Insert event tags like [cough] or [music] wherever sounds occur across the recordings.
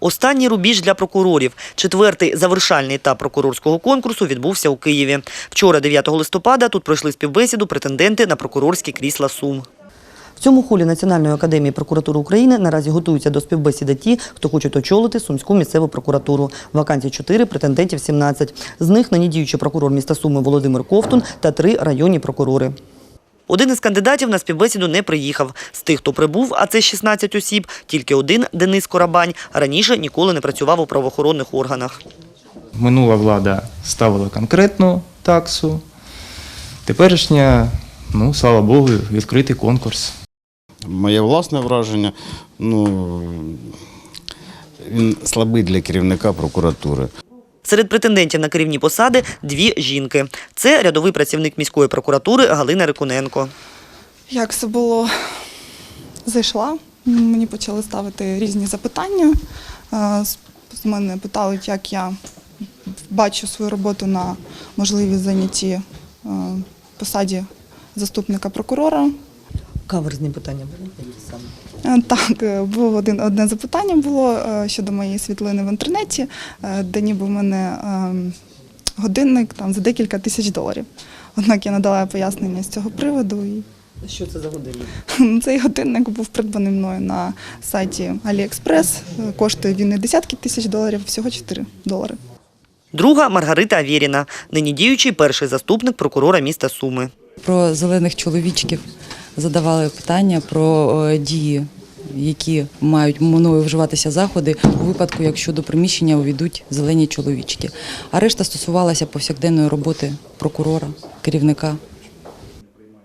Останній рубіж для прокурорів. Четвертий завершальний етап прокурорського конкурсу відбувся у Києві. Вчора, 9 листопада, тут пройшли співбесіду претенденти на прокурорські крісла Сум. В цьому холі Національної академії прокуратури України наразі готуються до співбесіди ті, хто хочуть очолити Сумську місцеву прокуратуру. Вакансій 4, претендентів 17. З них нині діючий прокурор міста Суми Володимир Ковтун та три районні прокурори. Один із кандидатів на співбесіду не приїхав. З тих, хто прибув, а це 16 осіб, тільки один Денис Корабань раніше ніколи не працював у правоохоронних органах. Минула влада ставила конкретну таксу. Теперішня, ну, слава Богу, відкритий конкурс. Моє власне враження, ну він слабий для керівника прокуратури. Серед претендентів на керівні посади дві жінки. Це рядовий працівник міської прокуратури Галина Рикуненко. Як це було? Зайшла, мені почали ставити різні запитання. Е, З мене питали, як я бачу свою роботу на можливій зайнятті е, посаді заступника прокурора. Каверзні питання були які саме? Е, Так, е, було один, одне запитання було е, щодо моєї світлини в інтернеті, де ніби в мене е, годинник там, за декілька тисяч доларів. Однак я надала пояснення з цього приводу і Що це за годинник? [laughs] Цей годинник був придбаний мною на сайті AliExpress. Коштує він не десятки тисяч доларів, всього 4 долари. Друга Маргарита Авєріна, нині діючий перший заступник прокурора міста Суми. Про зелених чоловічків задавали питання про е, дії, які мають мною вживатися заходи у випадку, якщо до приміщення увійдуть зелені чоловічки. А решта стосувалася повсякденної роботи прокурора, керівника.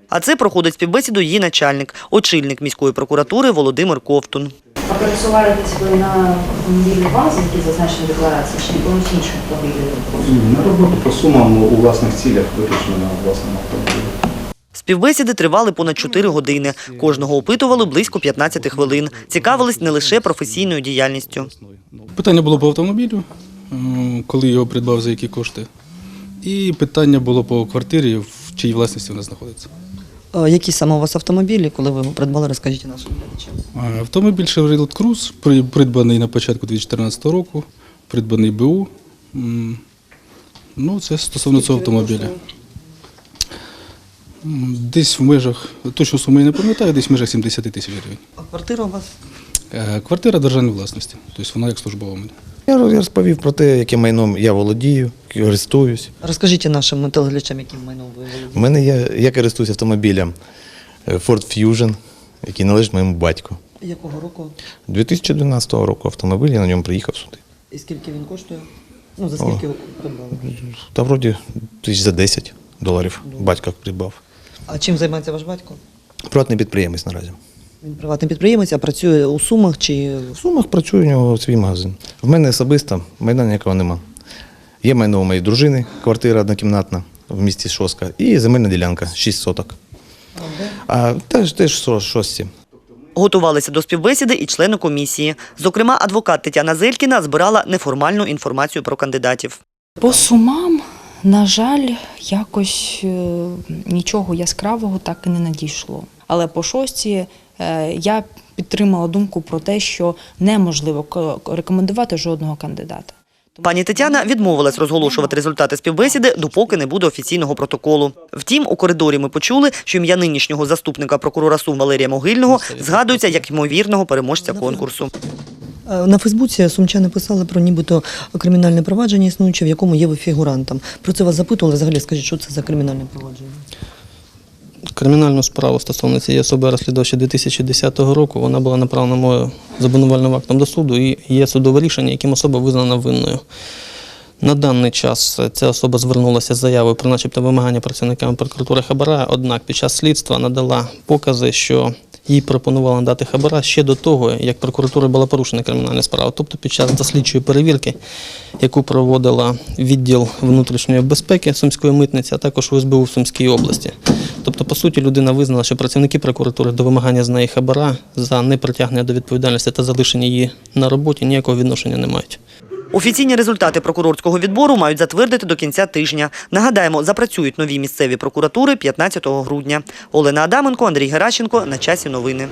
А це проходить співбесіду її начальник, очільник міської прокуратури Володимир Ковтун. А пересуваєтесь ви на автомобілі ВАЗ, які зазначені в декларації, чи якомусь іншому автомобілі? На роботу по сумам у власних цілях виключно на власному автомобілі. Співбесіди тривали понад 4 години. Кожного опитували близько 15 хвилин. Цікавились не лише професійною діяльністю. Питання було по автомобілю, коли його придбав, за які кошти. І питання було по квартирі, в чиїй власності вона знаходиться. Які саме у вас автомобілі, коли ви його придбали, розкажіть нашим глядачам. Автомобіль Chevrolet Cruze, при- придбаний на початку 2014 року, придбаний БУ. Ну, це стосовно цього автомобіля. Десь в межах, точно суму я не пам'ятаю, десь в межах 70 тисяч гривень. А квартира у вас? Е, Квартира державної власності, тобто вона як службова. мене. Я розповів про те, яким майном я володію, користуюсь. Розкажіть нашим телеглядачам, яким майном ви У мене є, я користуюсь автомобілем е, Ford Fusion, який належить моєму батьку. Якого року? 2012 року автомобіль, я на ньому приїхав сюди. І скільки він коштує? Ну, за скільки ви придбали? Та вроді тисяч за 10 доларів батько придбав. А чим займається ваш батько? Приватний підприємець наразі. Він приватний підприємець, а працює у Сумах чи В Сумах працює у нього свій магазин. В мене особисто майна ніякого нема. Є майно у моєї дружини, квартира однокімнатна в місті Шоска, і земельна ділянка 6 соток. А теж теж шо- шості. Готувалися до співбесіди і члени комісії. Зокрема, адвокат Тетяна Зелькіна збирала неформальну інформацію про кандидатів. По сумам, на жаль, якось е, нічого яскравого так і не надійшло. Але по шості е, я підтримала думку про те, що неможливо ко- рекомендувати жодного кандидата. Пані Тетяна відмовилась розголошувати результати співбесіди, допоки не буде офіційного протоколу. Втім, у коридорі ми почули, що ім'я нинішнього заступника прокурора Сум Валерія Могильного згадується як ймовірного переможця конкурсу. Е, На Фейсбуці сумчани писали про нібито кримінальне провадження існуюче, в якому є ви фігурантом. Про це вас запитували. Взагалі скажіть, що це за кримінальне провадження? Кримінальну справу стосовно цієї особи розслідував ще 2010 року. Вона була направлена мною з актом до суду і є судове рішення, яким особа визнана винною. На даний час ця особа звернулася з заявою про начебто вимагання працівниками прокуратури Хабара, однак під час слідства надала покази, що їй пропонували надати Хабара ще до того, як прокуратура була порушена кримінальна справа, тобто під час дослідчої перевірки, яку проводила відділ внутрішньої безпеки Сумської митниці, а також УСБУ в Сумській області. Тобто, по суті, людина визнала, що працівники прокуратури до вимагання з неї хабара за непритягнення до відповідальності та залишення її на роботі ніякого відношення не мають. Офіційні результати прокурорського відбору мають затвердити до кінця тижня. Нагадаємо, запрацюють нові місцеві прокуратури 15 грудня. Олена Адаменко, Андрій Геращенко. На часі новини.